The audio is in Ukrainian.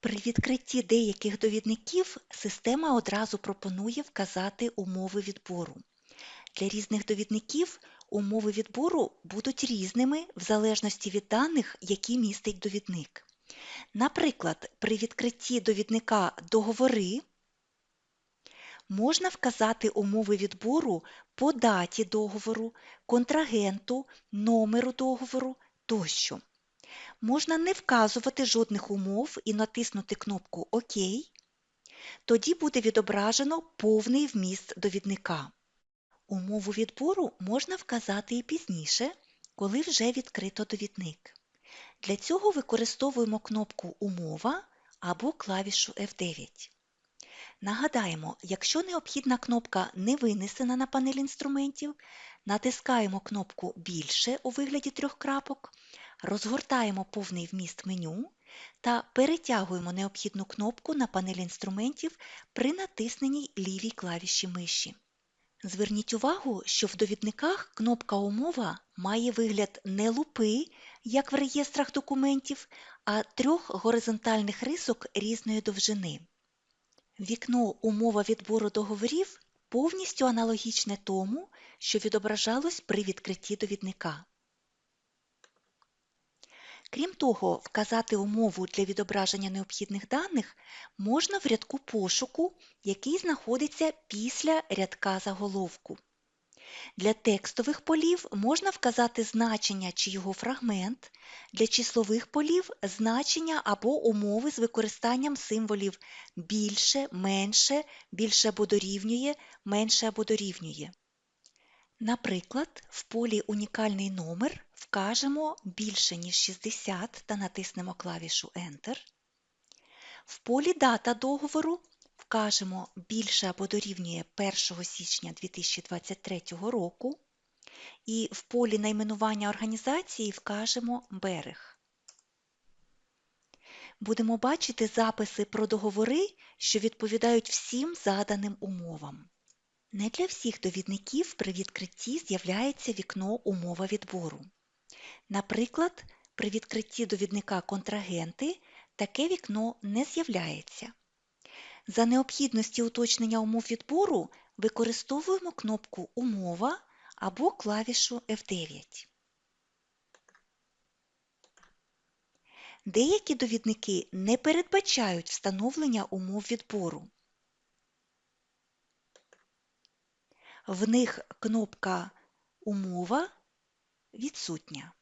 При відкритті деяких довідників система одразу пропонує вказати умови відбору. Для різних довідників умови відбору будуть різними в залежності від даних, які містить довідник. Наприклад, при відкритті довідника договори можна вказати умови відбору по даті договору, контрагенту, номеру договору тощо. Можна не вказувати жодних умов і натиснути кнопку ОК. Тоді буде відображено повний вміст довідника. Умову відбору можна вказати і пізніше, коли вже відкрито довідник. Для цього використовуємо кнопку Умова або клавішу F9. Нагадаємо, якщо необхідна кнопка не винесена на панель інструментів, натискаємо кнопку Більше у вигляді трьох крапок, розгортаємо повний вміст меню та перетягуємо необхідну кнопку на панель інструментів при натисненій лівій клавіші миші. Зверніть увагу, що в довідниках кнопка Умова має вигляд не лупи, як в реєстрах документів, а трьох горизонтальних рисок різної довжини. Вікно Умова відбору договорів повністю аналогічне тому, що відображалось при відкритті довідника. Крім того, вказати умову для відображення необхідних даних можна в рядку пошуку, який знаходиться після рядка заголовку. Для текстових полів можна вказати значення чи його фрагмент, для числових полів значення або умови з використанням символів більше, менше, більше або дорівнює, менше або дорівнює. Наприклад, в полі Унікальний номер вкажемо більше, ніж 60 та натиснемо клавішу Enter. В полі Дата договору вкажемо більше або дорівнює 1 січня 2023 року. І в полі найменування організації вкажемо берег. Будемо бачити записи про договори, що відповідають всім заданим умовам. Не для всіх довідників при відкритті з'являється вікно Умова відбору. Наприклад, при відкритті довідника Контрагенти таке вікно не з'являється. За необхідності уточнення умов відбору використовуємо кнопку Умова або клавішу F9. Деякі довідники не передбачають встановлення умов відбору. В них кнопка Умова відсутня.